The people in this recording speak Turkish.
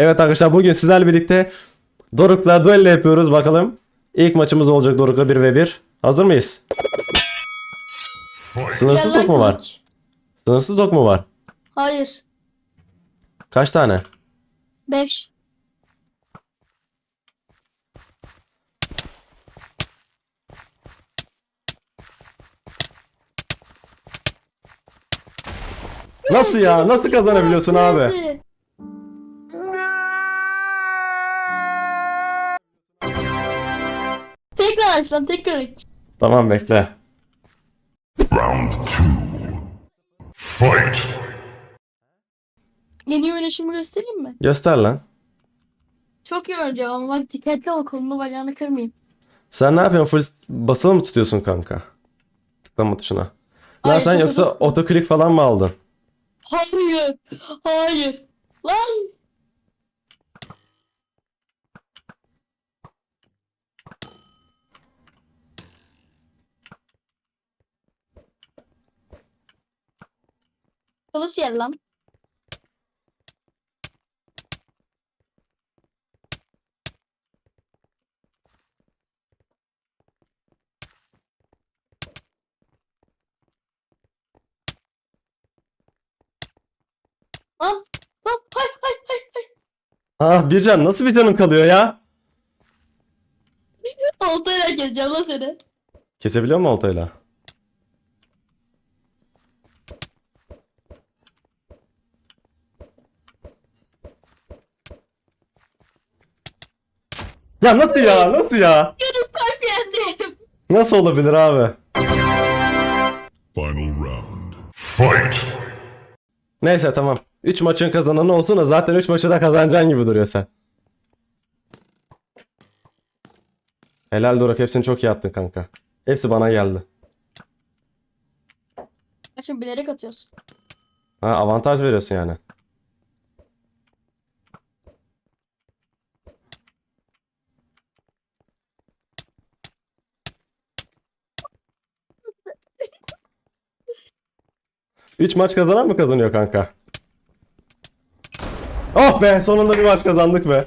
Evet arkadaşlar bugün sizlerle birlikte Doruk'la duello yapıyoruz bakalım. İlk maçımız olacak Doruk'la 1v1. Hazır mıyız? Sınırsız ok mu var? Sınırsız ok mu var? Hayır. Kaç tane? 5. Nasıl ya? Nasıl kazanabiliyorsun abi? Tekrar aç lan tekrar aç. Tamam bekle. Round two. Fight! Yeni oynayışımı göstereyim mi? Göster lan. Çok iyi ama bak dikkatli ol kolunu bacağını kırmayayım. Sen ne yapıyorsun? Full basılı mı tutuyorsun kanka? Tıklama tuşuna. Lan Hayır, sen yoksa otoklik falan mı aldın? Hayır. Hayır. Lan. Kılıç yer lan. Lan. Lan. Hay hay hay hay. Ah bir can nasıl bir canın kalıyor ya? Oltayla gezeceğim lan seni. Kesebiliyor mu oltayla? Ya nasıl ya? Nasıl ya? Yarım kalp yendim. Nasıl olabilir abi? Final round. Fight! Neyse tamam. 3 maçın kazananı olsun da zaten 3 maçı da kazanacaksın gibi duruyor sen. Helal Doruk hepsini çok iyi attın kanka. Hepsi bana geldi. Şimdi bilerek atıyorsun. Ha avantaj veriyorsun yani. Üç maç kazanan mı kazanıyor kanka? Oh be sonunda bir maç kazandık be.